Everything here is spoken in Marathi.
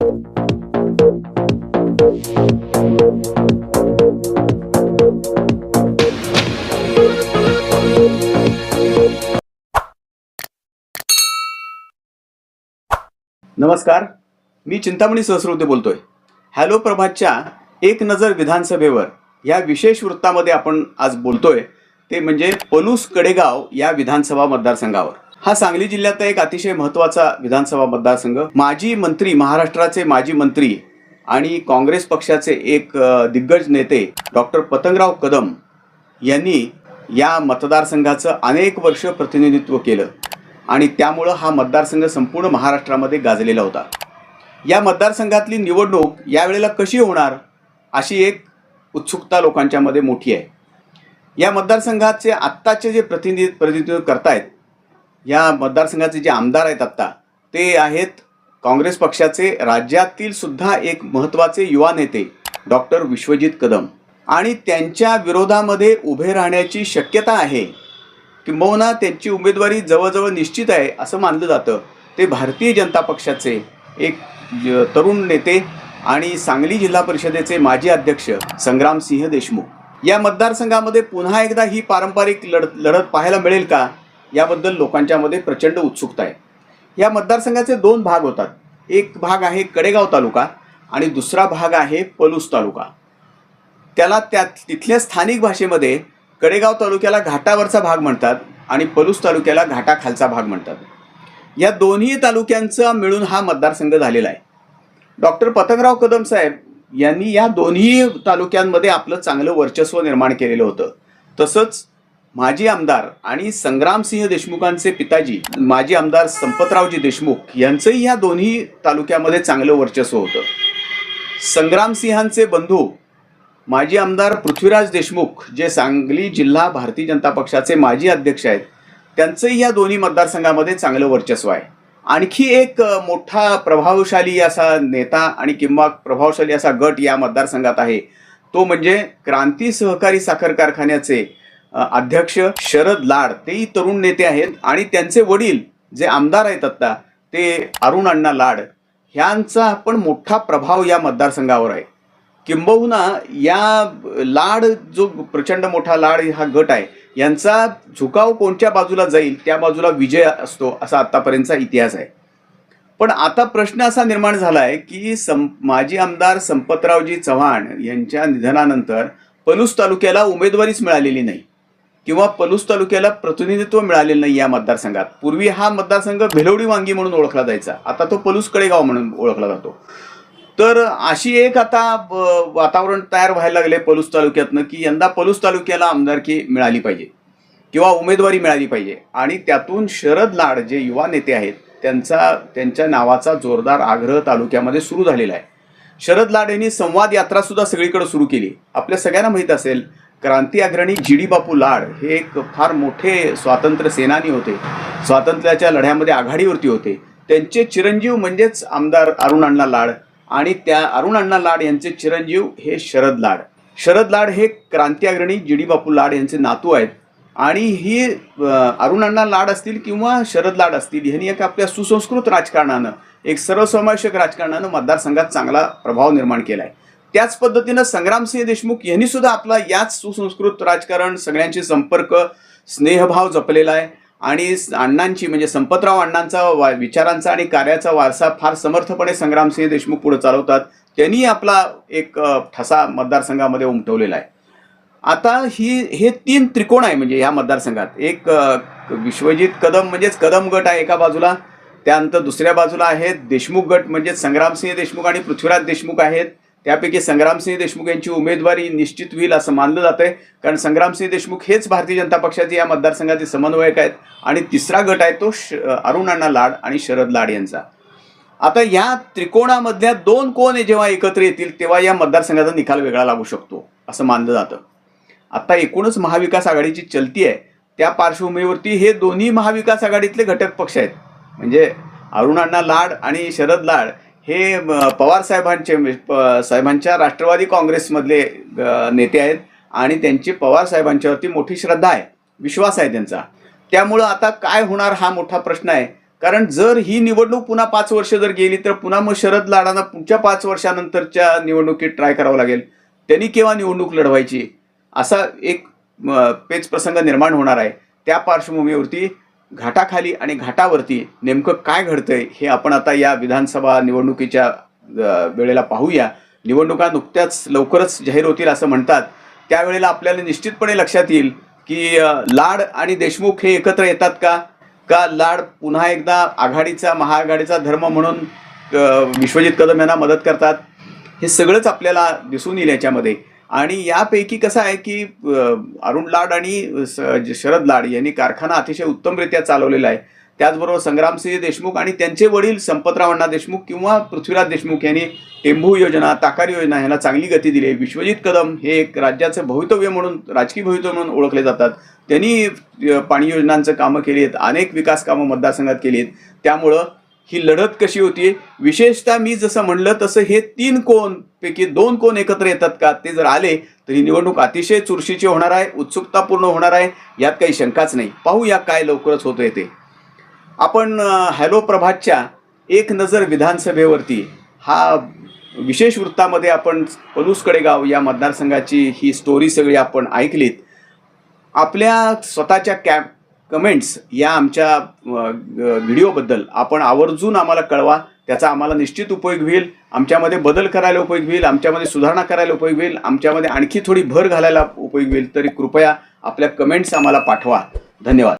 नमस्कार मी चिंतामणी सहस्रवते बोलतोय. हॅलो प्रभातच्या एक नजर विधानसभेवर या विशेष वृत्तामध्ये आपण आज बोलतोय ते म्हणजे पलूस कडेगाव या विधानसभा मतदारसंघावर. हा सांगली जिल्ह्यातला एक अतिशय महत्त्वाचा विधानसभा मतदारसंघ. माजी मंत्री महाराष्ट्राचे माजी मंत्री आणि काँग्रेस पक्षाचे एक दिग्गज नेते डॉक्टर पतंगराव कदम यांनी या मतदारसंघाचं अनेक वर्ष प्रतिनिधित्व केलं आणि त्यामुळं हा मतदारसंघ संपूर्ण महाराष्ट्रामध्ये गाजलेला होता. या मतदारसंघातली निवडणूक यावेळेला कशी होणार अशी एक उत्सुकता लोकांच्यामध्ये मोठी आहे. या मतदारसंघाचे आत्ताचे जे प्रतिनिधी प्रतिनिधित्व करतायत या मतदारसंघाचे जे आमदार आहेत आत्ता ते आहेत काँग्रेस पक्षाचे राज्यातील सुद्धा एक महत्त्वाचे युवा नेते डॉक्टर विश्वजित कदम. आणि त्यांच्या विरोधामध्ये उभे राहण्याची शक्यता आहे. किंबहुना त्यांची उमेदवारी जवळजवळ निश्चित आहे असं मानलं जातं. ते भारतीय जनता पक्षाचे एक तरुण नेते आणि सांगली जिल्हा परिषदेचे माजी अध्यक्ष संग्रामसिंह देशमुख. या मतदारसंघामध्ये पुन्हा एकदा ही पारंपरिक लढ लढत पाहायला मिळेल का? याबद्दल लोकांच्यामध्ये प्रचंड उत्सुकता आहे. या मतदारसंघाचे दोन भाग होतात. एक भाग आहे कडेगाव तालुका आणि दुसरा भाग आहे पलूस तालुका. त्याला त्या तिथल्या स्थानिक भाषेमध्ये कडेगाव तालुक्याला घाटावरचा भाग म्हणतात आणि पलूस तालुक्याला घाटाखालचा भाग म्हणतात. या दोन्ही तालुक्यांचा मिळून हा मतदारसंघ झालेला आहे. डॉक्टर पतंगराव कदम साहेब यांनी या दोन्ही तालुक्यांमध्ये आपलं चांगलं वर्चस्व निर्माण केलेलं होतं. तसंच माजी आमदार आणि संग्रामसिंह देशमुखांचे पिताजी माजी आमदार संपतरावजी देशमुख यांचंही या दोन्ही तालुक्यामध्ये चांगलं वर्चस्व होतं. संग्रामसिंहांचे बंधू माजी आमदार पृथ्वीराज देशमुख जे सांगली जिल्हा भारतीय जनता पक्षाचे माजी अध्यक्ष आहेत त्यांचंही या दोन्ही मतदारसंघामध्ये चांगलं वर्चस्व आहे. आणखी एक मोठा प्रभावशाली असा नेता आणि किंवा प्रभावशाली असा गट या मतदारसंघात आहे. तो म्हणजे क्रांती सहकारी साखर कारखान्याचे अध्यक्ष शरद लाड तेही तरुण नेते आहेत आणि त्यांचे वडील जे आमदार आहेत आत्ता ते अरुण अण्णा लाड ह्यांचा पण मोठा प्रभाव या मतदारसंघावर आहे. किंबहुना या लाड जो प्रचंड मोठा लाड हा गट आहे यांचा झुकाव कोणत्या बाजूला जाईल त्या बाजूला विजय असतो असा आत्तापर्यंतचा इतिहास आहे. पण आता प्रश्न असा निर्माण झाला आहे की सं माजी आमदार संपतरावजी चव्हाण यांच्या निधनानंतर पलूस तालुक्याला उमेदवारीच मिळालेली नाही. किंवा पलूस तालुक्याला प्रतिनिधित्व मिळालेलं नाही या मतदारसंघात. पूर्वी हा मतदारसंघ भेलवडी वांगी म्हणून ओळखला जायचा. आता तो पलूस कडेगाव म्हणून ओळखला जातो. तर अशी एक आता वातावरण तयार व्हायला लागले पलूस तालुक्यातनं की यंदा पलूस तालुक्याला आमदारकी मिळाली पाहिजे. किंवा उमेदवारी मिळाली पाहिजे. आणि त्यातून शरद लाड जे युवा नेते आहेत त्यांचा त्यांच्या नावाचा जोरदार आग्रह तालुक्यामध्ये सुरू झालेला आहे. शरद लाड यांनी संवाद यात्रा सुद्धा सगळीकडे सुरू केली. आपल्या सगळ्यांना माहीत असेल क्रांती अग्रणी जी बापू लाड हे एक फार मोठे स्वातंत्र्य सेनानी होते. स्वातंत्र्याच्या लढ्यामध्ये आघाडीवरती होते. त्यांचे चिरंजीव म्हणजेच आमदार अरुण अण्णा लाड आणि त्या अरुण अण्णा लाड यांचे चिरंजीव हे शरद लाड. शरद लाड हे क्रांती अग्रणी जी बापू लाड यांचे नातू आहेत आणि ही अरुण अण्णा लाड असतील किंवा शरद लाड असतील ह्यांनी एक आपल्या सुसंस्कृत राजकारणानं एक सर्वसमावेशक राजकारणानं मतदारसंघात चांगला प्रभाव निर्माण केला आहे त्याच पद्धतीनं संग्रामसिंह देशमुख यांनी सुद्धा आपला याच सुसंस्कृत राजकारण सगळ्यांशी संपर्क स्नेहभाव जपलेला आहे. आणि अण्णांची म्हणजे संपतराव अण्णांचा वा विचारांचा आणि कार्याचा वारसा फार समर्थपणे संग्रामसिंह देशमुख पुढे चालवतात. त्यांनी आपला एक ठसा मतदारसंघामध्ये उमटवलेला आहे. आता ही हे तीन त्रिकोण आहे म्हणजे ह्या मतदारसंघात. एक विश्वजित कदम म्हणजेच कदम गट आहे एका बाजूला. त्यानंतर दुसऱ्या बाजूला आहेत देशमुख गट म्हणजेच संग्रामसिंह देशमुख आणि पृथ्वीराज देशमुख आहेत. त्यापैकी संग्रामसिंह देशमुख यांची उमेदवारी निश्चित होईल असं मानलं जात आहे कारण संग्रामसिंह देशमुख हेच भारतीय जनता पक्षाचे या मतदारसंघाचे समन्वयक आहेत. आणि तिसरा गट आहे तो श अरुणांना लाड आणि शरद लाड यांचा. आता या त्रिकोणामधल्या दोन कोण जेव्हा एकत्र येतील तेव्हा या मतदारसंघाचा निकाल वेगळा लागू शकतो असं मानलं जातं. आता एकूणच महाविकास आघाडीची चलती आहे. त्या पार्श्वभूमीवरती हे दोन्ही महाविकास आघाडीतले घटक पक्ष आहेत. म्हणजे अरुणांना लाड आणि शरद लाड हे पवार साहेबांचे प- साहेबांच्या राष्ट्रवादी काँग्रेसमधले नेते आहेत आणि त्यांची पवार साहेबांच्यावरती मोठी श्रद्धा आहे. विश्वास आहे त्यांचा. त्यामुळं आता काय होणार हा मोठा प्रश्न आहे. कारण जर ही निवडणूक पुन्हा पाच वर्ष जर गेली तर पुन्हा मग शरद लाडांना पुढच्या पाच वर्षानंतरच्या निवडणुकीत ट्राय करावं लागेल. त्यांनी केव्हा निवडणूक लढवायची? असा एक पेच प्रसंग निर्माण होणार आहे. त्या पार्श्वभूमीवरती घाटाखाली आणि घाटावरती नेमकं काय घडतंय हे आपण आता या विधानसभा निवडणुकीच्या वेळेला पाहूया. निवडणुका नुकत्याच लवकरच जाहीर होतील असं म्हणतात. त्यावेळेला आपल्याला निश्चितपणे लक्षात येईल की लाड आणि देशमुख हे एकत्र येतात का? का लाड पुन्हा एकदा आघाडीचा महाआघाडीचा धर्म म्हणून विश्वजित कदम यांना मदत करतात? हे सगळंच आपल्याला दिसून येईल याच्यामध्ये. आणि यापैकी कसं आहे की अरुण लाड आणि स- शरद लाड यांनी कारखाना अतिशय उत्तमरित्या चालवलेला आहे. त्याचबरोबर संग्रामसिंह देशमुख आणि त्यांचे वडील संपतराव अण्णा देशमुख किंवा पृथ्वीराज देशमुख यांनी टेंभू योजना ताकारी योजना ह्याला चांगली गती दिली आहे. विश्वजित कदम हे एक राज्याचं भवितव्य म्हणून राजकीय भवितव्य म्हणून ओळखले जातात. त्यांनी पाणी योजनांचं कामं केली आहेत अनेक विकास कामं मतदारसंघात केली आहेत. त्यामुळं ही लढत कशी होती? विशेषतः मी जसं म्हणलं तसं हे तीन कोण पैकी दोन कोण एकत्र येतात का ते जर आले तर ही निवडणूक अतिशय चुरशीची होणार आहे उत्सुकतापूर्ण होणार आहे यात काही शंकाच नाही. पाहूया काय लवकरच होतंय ते आपण हॅलो प्रभातच्या एक नजर विधानसभेवरती हा विशेष वृत्तामध्ये आपण पलूस कडेगाव या मतदारसंघाची ही स्टोरी सगळी आपण ऐकलीत. आपल्या स्वतःच्या कॅ कमेंट्स या आमच्या व्हिडिओबद्दल आपण आवर्जून आम्हाला कळवा. त्याचा आम्हाला निश्चित उपयोग होईल. आमच्यामध्ये बदल करायला उपयोग होईल. आमच्यामध्ये सुधारणा करायला उपयोग होईल. आमच्यामध्ये आणखी थोडी भर घालायला उपयोग होईल. तरी कृपया आपल्या कमेंट्स आम्हाला पाठवा. धन्यवाद.